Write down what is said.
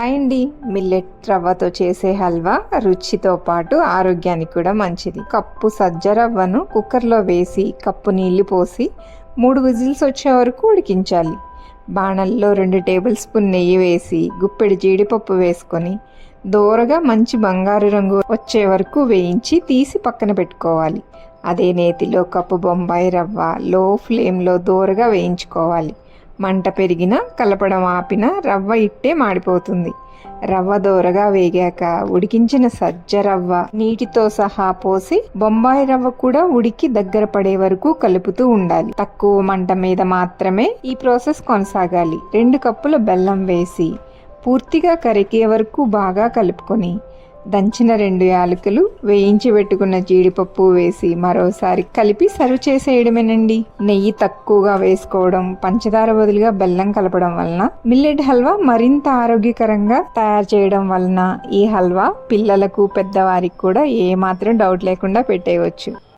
అండి మిల్లెట్ రవ్వతో చేసే హల్వా రుచితో పాటు ఆరోగ్యానికి కూడా మంచిది. కప్పు సజ్జ రవ్వను కుక్కర్లో వేసి కప్పు నీళ్ళు పోసి మూడు విజిల్స్ వచ్చే వరకు ఉడికించాలి. బాణల్లో రెండు టేబుల్ స్పూన్ నెయ్యి వేసి గుప్పెడు జీడిపప్పు వేసుకొని దోరగా మంచి బంగారు రంగు వచ్చే వరకు వేయించి తీసి పక్కన పెట్టుకోవాలి. అదే నేతిలో కప్పు బొంబాయి రవ్వ లో ఫ్లేమ్లో దోరగా వేయించుకోవాలి. మంట పెరిగినా కలపడం ఆపిన రవ్వ ఇట్టే మాడిపోతుంది. రవ్వ దోరగా వేగాక ఉడికించిన సజ్జ రవ్వ నీటితో సహా పోసి బొంబాయి రవ్వ కూడా ఉడికి దగ్గర పడే వరకు కలుపుతూ ఉండాలి. తక్కువ మంట మీద మాత్రమే ఈ ప్రాసెస్ కొనసాగాలి. రెండు కప్పుల బెల్లం వేసి పూర్తిగా కరిగే వరకు బాగా కలుపుకొని దంచిన రెండు యాలకులు వేయించి పెట్టుకున్న జీడిపప్పు వేసి మరోసారి కలిపి సర్వ్ చేసేయడమేనండి. నెయ్యి తక్కువగా వేసుకోవడం పంచదార బదులుగా బెల్లం కలపడం వలన మిల్లెట్ హల్వా మరింత ఆరోగ్యకరంగా తయారు చేయడం వలన ఈ హల్వా పిల్లలకు పెద్దవారికి కూడా ఏమాత్రం డౌట్ లేకుండా పెట్టేయవచ్చు.